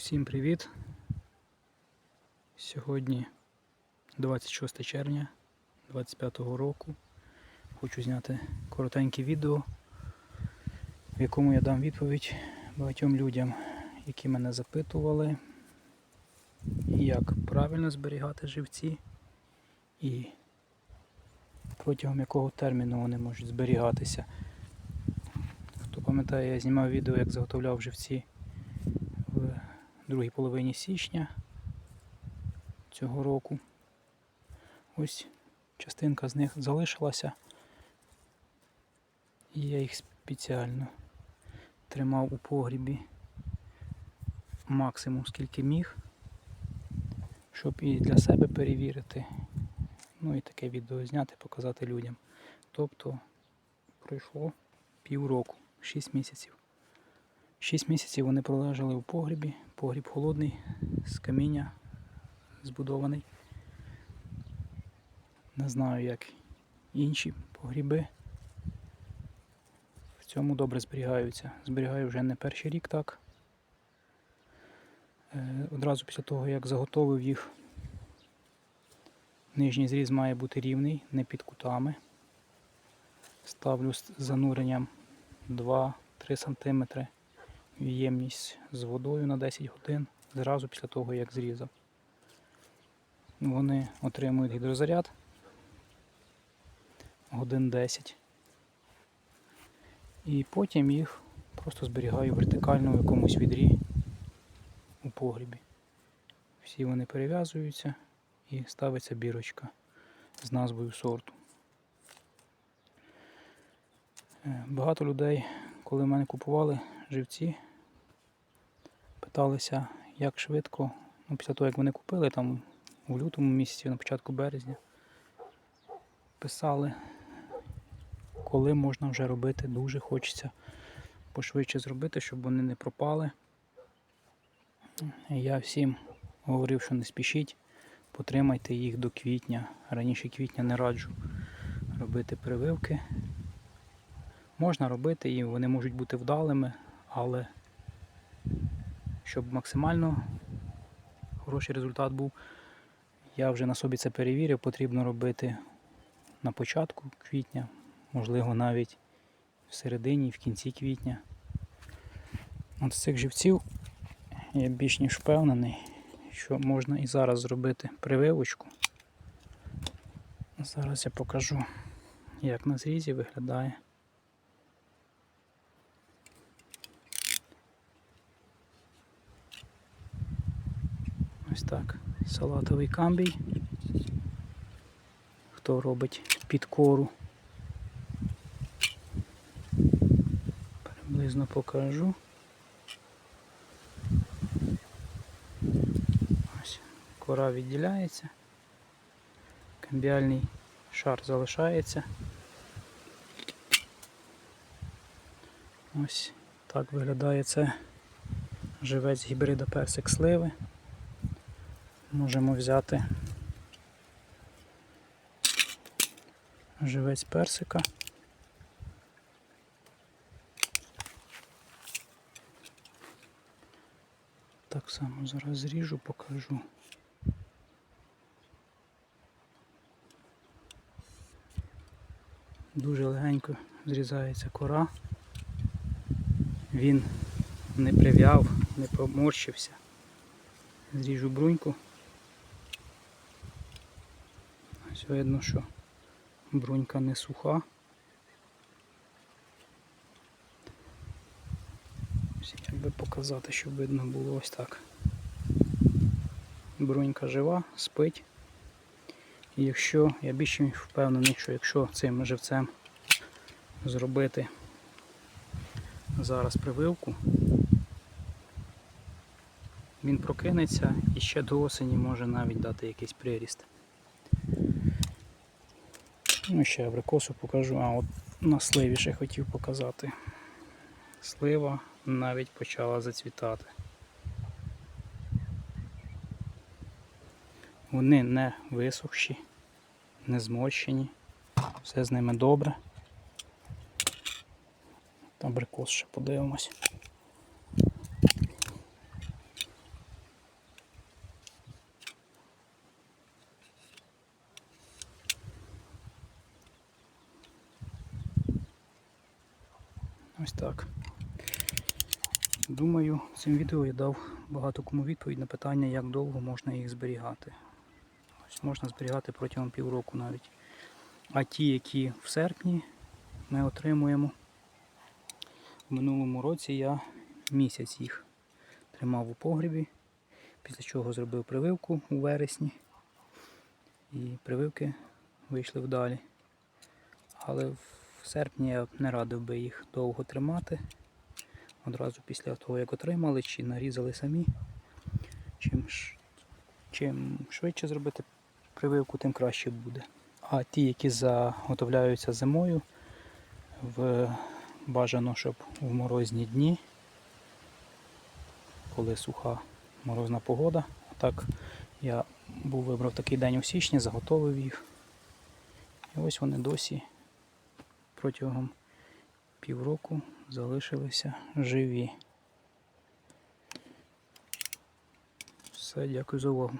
Усім привіт! Сьогодні 26 червня 25 року. Хочу зняти коротеньке відео, в якому я дам відповідь багатьом людям, які мене запитували, як правильно зберігати живці і протягом якого терміну вони можуть зберігатися. Хто пам'ятає, я знімав відео, як заготовляв живці другій половині січня цього року. Ось частинка з них залишилася. І я їх спеціально тримав у погрібі максимум скільки міг, щоб і для себе перевірити. Ну і таке відео зняти, показати людям. Тобто пройшло півроку, 6 місяців. 6 місяців вони пролежали у погрібі, погріб холодний, з каміння збудований. Не знаю, як інші погріби. В цьому добре зберігаються. Зберігаю вже не перший рік так. Е, Одразу після того, як заготовив їх, нижній зріз має бути рівний, не під кутами. Ставлю з зануренням 2-3 см ємність з водою на 10 годин зразу після того, як зрізав. Вони отримують гідрозаряд годин 10. І потім їх просто зберігаю вертикально в якомусь відрі у погрібі. Всі вони перев'язуються і ставиться бірочка з назвою сорту. Е, Багато людей, коли в мене купували живці, питалися, як швидко, ну, після того, як вони купили, там у лютому місяці, на початку березня, писали, коли можна вже робити, дуже хочеться пошвидше зробити, щоб вони не пропали. Я всім говорив, що не спішіть, потримайте їх до квітня. Раніше квітня не раджу робити прививки. Можна робити і вони можуть бути вдалими, але щоб максимально хороший результат був, я вже на собі це перевірив, потрібно робити на початку квітня, можливо навіть в середині, в кінці квітня. От з цих живців я більш ніж впевнений, що можна і зараз зробити прививочку. Зараз я покажу, як на зрізі виглядає. Ось так. Салатовий камбій. Хто робить під кору. Приблизно покажу. Ось кора відділяється. Камбіальний шар залишається. Ось так виглядає це живець гібрида персик сливи. Можемо взяти живець персика. Так само зараз зріжу, покажу. Дуже легенько зрізається кора. Він не прив'яв, не поморщився. Зріжу бруньку. Ось видно, що брунька не суха. Ось Як би показати, щоб видно було ось так. Брунька жива, спить. І якщо, я більше впевнений, що якщо цим живцем зробити зараз прививку, він прокинеться і ще до осені може навіть дати якийсь приріст. Ну, ще абрикосу покажу. А от на сливі ще хотів показати. Слива навіть почала зацвітати. Вони не висохші, не зморщені, все з ними добре. Абрикос ще подивимось. Ось так. Думаю, цим відео я дав багато кому відповідь на питання, як довго можна їх зберігати. Ось можна зберігати протягом півроку навіть. А ті, які в серпні ми отримуємо. В минулому році я місяць їх тримав у погрібі, після чого зробив прививку у вересні. І прививки вийшли вдалі. Але в серпні я не радив би їх довго тримати. Одразу після того, як отримали, чи нарізали самі. Чим, чим швидше зробити прививку, тим краще буде. А ті, які заготовляються зимою, в бажано, щоб в морозні дні, коли суха морозна погода. Так я був вибрав такий день у січні, заготовив їх. І ось вони досі протягом півроку залишилися живі. Все, дякую за увагу.